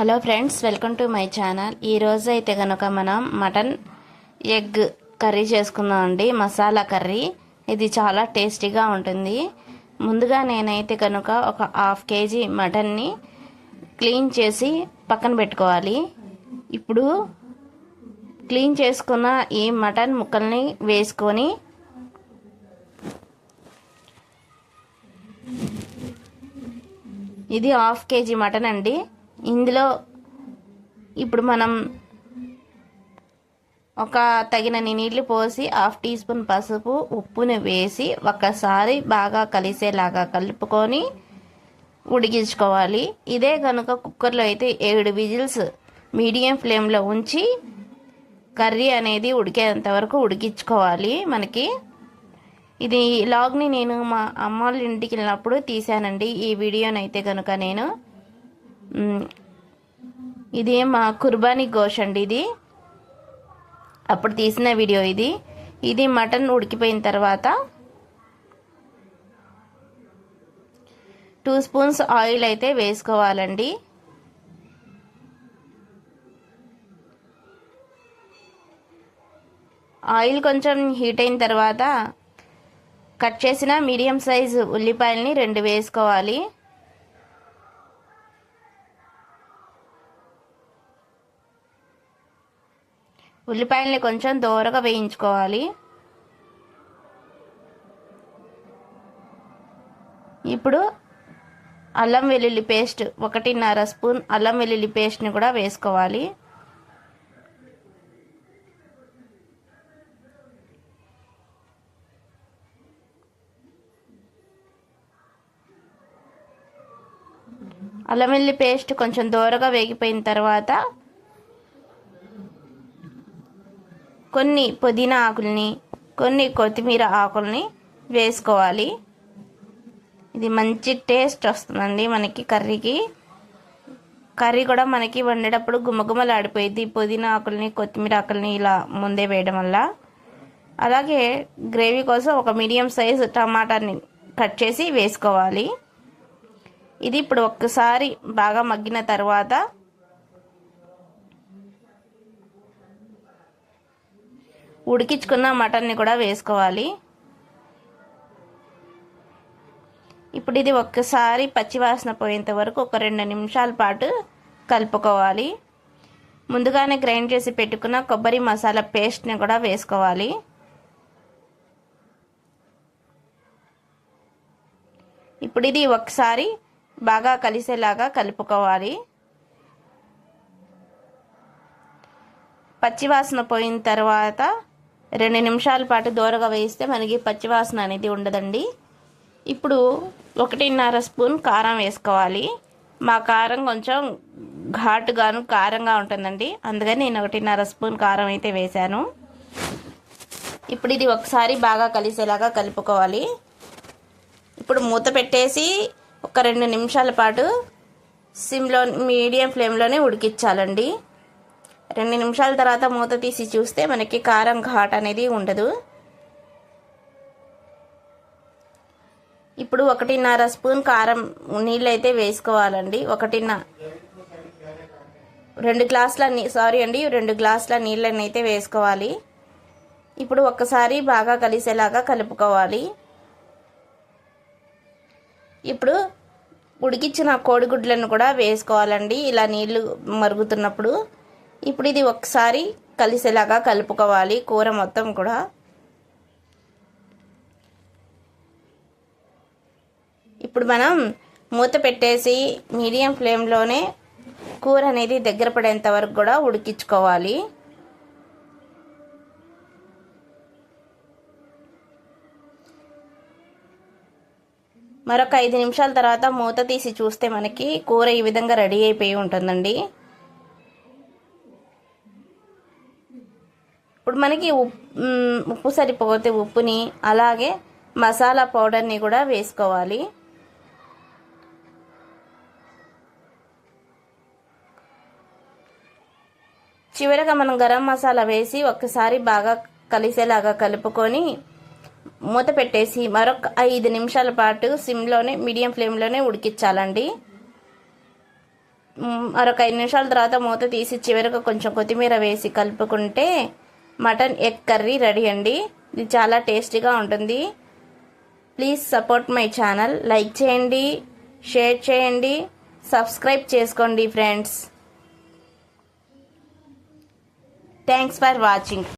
Hello friends welcome to my channel. ఈరోజు అయితే కనుక మనం మటన్ ఎగ్ కర్రీ చేసుకుందాం అండి. మసాలా కర్రీ. ఇది చాలా టేస్టీగా ఉంటుంది. ముందుగా నేనైతే కనుక ఒక హాఫ్ కేజీ మటన్ని క్లీన్ చేసి పక్కన పెట్టుకోవాలి. ఇప్పుడు క్లీన్ చేసుకున్న ఈ మటన్ ముక్కల్ని వేసుకొని ఇది హాఫ్ కేజీ మటన్ అండి. ఇందులో ఇప్పుడు మనం ఒక తగినన్ని నీళ్ళు పోసి హాఫ్ టీ స్పూన్ పసుపు ఉప్పుని వేసి ఒకసారి బాగా కలిసేలాగా కలుపుకొని ఉడికించుకోవాలి. ఇదే కనుక కుక్కర్లో అయితే ఏడు విజిల్స్ మీడియం ఫ్లేమ్లో ఉంచి కర్రీ అనేది ఉడికేంత వరకు ఉడికించుకోవాలి మనకి. ఇది లాగ్ని నేను మా అమ్మ వాళ్ళ ఇంటికి వెళ్ళినప్పుడు తీశానండి. ఈ వీడియోనైతే కనుక నేను ఇది మా కుర్బానీ గోష్ అండి ఇది. అప్పుడు తీసిన వీడియో ఇది. ఇది మటన్ ఉడికిపోయిన తర్వాత టూ స్పూన్స్ ఆయిల్ అయితే వేసుకోవాలండి. ఆయిల్ కొంచెం హీట్ అయిన తర్వాత కట్ చేసిన మీడియం సైజు ఉల్లిపాయల్ని రెండు వేసుకోవాలి. ఉల్లిపాయల్ని కొంచెం దోరగా వేయించుకోవాలి. ఇప్పుడు అల్లం వెల్లుల్లి పేస్ట్ ఒకటిన్నర స్పూన్ అల్లం వెల్లుల్లి పేస్ట్ని కూడా వేసుకోవాలి. అల్లం వెల్లుల్లి పేస్ట్ కొంచెం దోరగా వేగిపోయిన తర్వాత కొన్ని పుదీనా ఆకుల్ని కొన్ని కొత్తిమీర ఆకుల్ని వేసుకోవాలి. ఇది మంచి టేస్ట్ వస్తుందండి మనకి కర్రీకి. కర్రీ కూడా మనకి వండేటప్పుడు గుమ్మగుమ్మలాడిపోయింది పుదీనా ఆకుల్ని కొత్తిమీర ఆకుల్ని ఇలా ముందే వేయడం వల్ల. అలాగే గ్రేవీ కోసం ఒక మీడియం సైజ్ టమాటాని కట్ చేసి వేసుకోవాలి. ఇది ఇప్పుడు ఒక్కసారి బాగా మగ్గిన తర్వాత ఉడికించుకున్న మటన్ని కూడా వేసుకోవాలి. ఇప్పుడు ఇది ఒక్కసారి పచ్చివాసన పోయేంత వరకు ఒక రెండు నిమిషాల పాటు కలుపుకోవాలి. ముందుగానే గ్రైండ్ చేసి పెట్టుకున్న కొబ్బరి మసాలా పేస్ట్ని కూడా వేసుకోవాలి. ఇప్పుడు ఇది ఒకసారి బాగా కలిసేలాగా కలుపుకోవాలి. పచ్చివాసన పోయిన తర్వాత రెండు నిమిషాల పాటు దూరగా వేయిస్తే మనకి పచ్చివాసన అనేది ఉండదండి. ఇప్పుడు ఒకటిన్నర స్పూన్ కారం వేసుకోవాలి. మా కారం కొంచెం ఘాటుగాను కారంగా ఉంటుందండి. అందుకని నేను ఒకటిన్నర స్పూన్ కారం అయితే వేశాను. ఇప్పుడు ఇది ఒకసారి బాగా కలిసేలాగా కలుపుకోవాలి. ఇప్పుడు మూత పెట్టేసి ఒక రెండు నిమిషాల పాటు సిమ్లో మీడియం ఫ్లేమ్లోనే ఉడికించాలండి. రెండు నిమిషాల తర్వాత మూత తీసి చూస్తే మనకి కారం ఘాట్ అనేది ఉండదు. ఇప్పుడు ఒకటిన్నర స్పూన్ కారం నీళ్ళు అయితే వేసుకోవాలండి. ఒకటిన్న రెండు గ్లాసుల నీ సారీ అండి రెండు గ్లాసుల నీళ్ళని అయితే వేసుకోవాలి. ఇప్పుడు ఒక్కసారి బాగా కలిసేలాగా కలుపుకోవాలి. ఇప్పుడు ఉడికించిన కోడిగుడ్లను కూడా వేసుకోవాలండి. ఇలా నీళ్ళు మరుగుతున్నప్పుడు ఇప్పుడు ఇది ఒకసారి కలిసేలాగా కలుపుకోవాలి. కూర మొత్తం కూడా. ఇప్పుడు మనం మూత పెట్టేసి మీడియం ఫ్లేమ్లోనే కూర అనేది దగ్గర పడేంత వరకు కూడా ఉడికించుకోవాలి. మరొక ఐదు నిమిషాల తర్వాత మూత తీసి చూస్తే మనకి కూర ఈ విధంగా రెడీ అయిపోయి ఉంటుందండి. ఇప్పుడు మనకి ఉప్పు ఉప్పు సరిపోతే ఉప్పుని అలాగే మసాలా పౌడర్ని కూడా వేసుకోవాలి. చివరగా మనం గరం మసాలా వేసి ఒక్కసారి బాగా కలిసేలాగా కలుపుకొని మూత పెట్టేసి మరొక ఐదు నిమిషాల పాటు సిమ్లోనే మీడియం ఫ్లేమ్లోనే ఉడికించాలండి. మరొక ఐదు నిమిషాల తర్వాత మూత తీసి చివరిగా కొంచెం కొత్తిమీర వేసి కలుపుకుంటే మటన్ ఎగ్ కర్రీ రెడీ అండి. ఇది చాలా టేస్టీగా ఉంటుంది. Please support my channel. Like చేయండి షేర్ చేయండి సబ్స్క్రైబ్ చేసుకోండి ఫ్రెండ్స్. Thanks for watching.